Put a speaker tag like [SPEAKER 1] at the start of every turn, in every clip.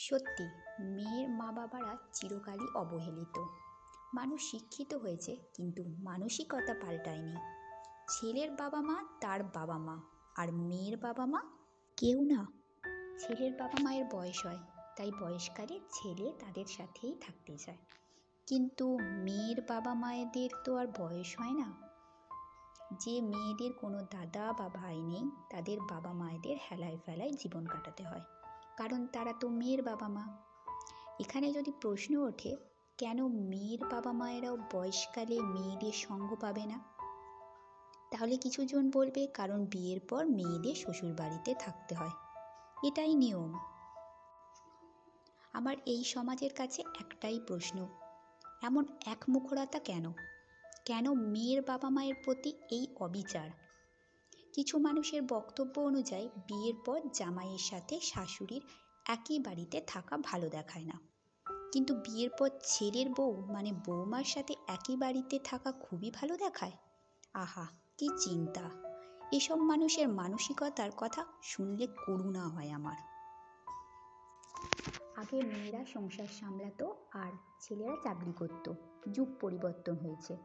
[SPEAKER 1] সত্যি, মেয়ের মা বাবারা চিরকালই অবহেলিত। মানুষ শিক্ষিত হয়েছে, কিন্তু মানসিকতা পাল্টায়নি। ছেলের বাবা মা তার বাবা মা আর মেয়ের বাবা মা কেউ না। ছেলের বাবা মায়ের বয়স হয়, তাই বয়সকালে ছেলে তাদের সাথেই থাকতে চায়। কিন্তু মেয়ের বাবা মায়েদের তো আর বয়স হয় না। যে মেয়েদের কোনো দাদা বা ভাই নেই, তাদের বাবা মায়েদের হেলায় ফেলায় জীবন কাটাতে হয়। কারণ তারা তো মেয়ের বাবা মা। এখানে যদি প্রশ্ন ওঠে, কেন মেয়ের বাবা মায়েরাও বয়সকালে মেয়েদের সঙ্গ পাবে না? তাহলে কিছুজন বলবে, কারণ বিয়ের পর মেয়েদের শ্বশুর বাড়িতে থাকতে হয়। এটাই নিয়ম। আমার এই সমাজের কাছে একটাই প্রশ্ন, এমন একমুখরতা কেন? কেন মেয়ের বাবা মায়ের প্রতি এই অবিচার? কিছু মানুষের বক্তব্য অনুযায়ী বিয়ের পর জামাইয়ের সাথে শাশুড়ির একই বাড়িতে থাকা ভালো দেখায় না। কিন্তু বিয়ের পর ছেলের বউ মানে বৌমার সাথে একই বাড়িতে থাকা খুবই ভালো দেখায়? আহা, কি চিন্তা! এসব মানুষের মানসিকতার কথা শুনলে করুণা হয় আমার। আগে মেয়েরা সংসার সামলাতো আর ছেলেরা চাকরি করত। যুগ পরিবর্তন হয়েছে।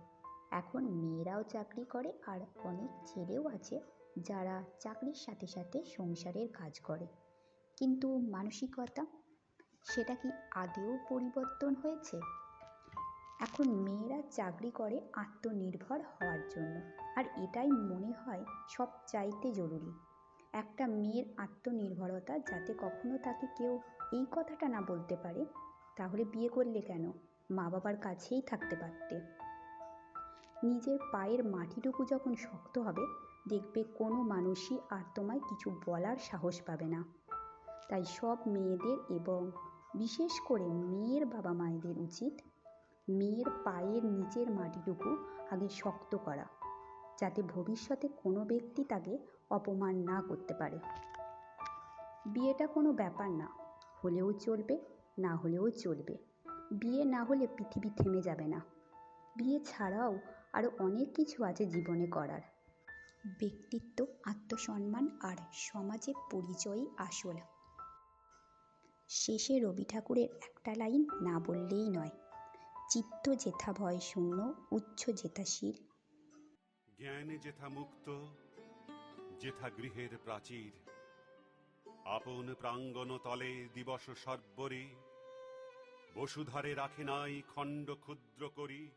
[SPEAKER 1] এখন মেয়েরাও চাকরি করে আর অনেক ছেলেও আছে যারা চাকরির সাথে সাথে সংসারের কাজ করে। কিন্তু মানসিকতা, সেটা কি আদেও পরিবর্তন হয়েছে? এখন মেয়েরা চাকরি করে আত্মনির্ভর হওয়ার জন্য, আর এটাই মনে হয় সব চাইতে জরুরি। একটা মেয়ের আত্মনির্ভরতা যাতে কখনো তাকে কেউ এই কথাটা না বলতে পারে, তাহলে বিয়ে করলে কেন? মা বাবার কাছেই থাকতে পারতে। নিজের পায়ের মাটিটুকু যখন শক্ত হবে, দেখবে কোনো মানুষই আর তোমায় কিছু বলার সাহস পাবে না। তাই সব মেয়েদের এবং বিশেষ করে মেয়ের বাবা মায়েদের উচিত মেয়ের পায়ের নিচের মাটিটুকু আগে শক্ত করা, যাতে ভবিষ্যতে কোনো ব্যক্তি তাকে অপমান না করতে পারে। বিয়েটা কোনো ব্যাপার না, হলেও চলবে, না হলেও চলবে। বিয়ে না হলে পৃথিবী থেমে যাবে না। বিয়ে ছাড়াও আরও অনেক কিছু আছে জীবনে করার। ব্যক্তিত্ব, আত্মসম্মান আর সমাজে পরিচয়ই আসল। শেষে রবি ঠাকুরের একটা লাইন না বললেই নয়। চিত্ত যেথা ভয় শূন্য উচ্চ যেথাশীল
[SPEAKER 2] জ্ঞানে যেথা মুক্ত, যেথা গৃহের প্রাচীর। আপন প্রাঙ্গণ তলে দিবস সর্বরে। বসুধারে রাখে নাই খণ্ড ক্ষুদ্র করি।